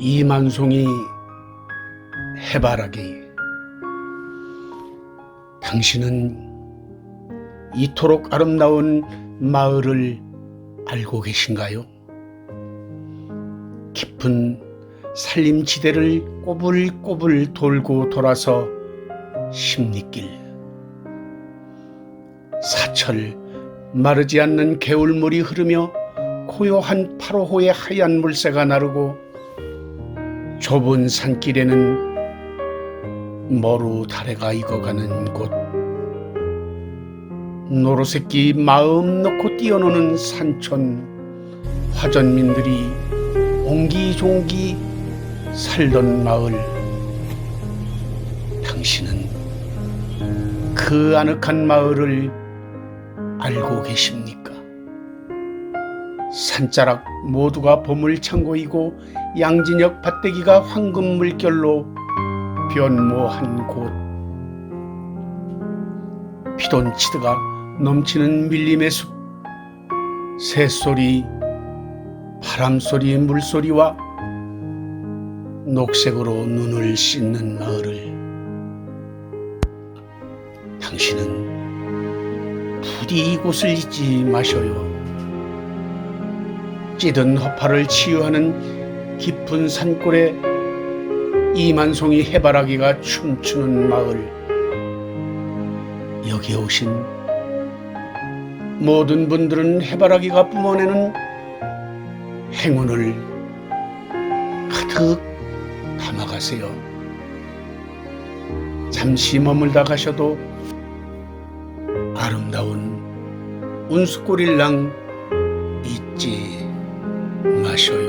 이만송이 해바라기 당신은 이토록 아름다운 마을을 알고 계신가요? 깊은 산림지대를 꼬불꼬불 돌고 돌아서 십리길 사철 마르지 않는 개울물이 흐르며 고요한 파로호의 하얀 물새가 나르고 좁은 산길에는 머루 다래가 익어가는 곳. 노루새끼 마음 놓고 뛰어노는 산촌. 화전민들이 옹기종기 살던 마을. 당신은 그 아늑한 마을을 알고 계십니까? 산자락 모두가 보물창고이고 양진역 밭대기가 황금 물결로 변모한 곳. 피돈치드가 넘치는 밀림의 숲. 새소리 바람소리 물소리와 녹색으로 눈을 씻는 마을을. 당신은 부디 이곳을 잊지 마셔요. 찌든 허파를 치유하는 깊은 산골에 이만송이 해바라기가 춤추는 마을 여기에 오신 모든 분들은 해바라기가 뿜어내는 행운을 가득 담아가세요. 잠시 머물다 가셔도 아름다운 운수꼬릴랑 잊지 마셔요.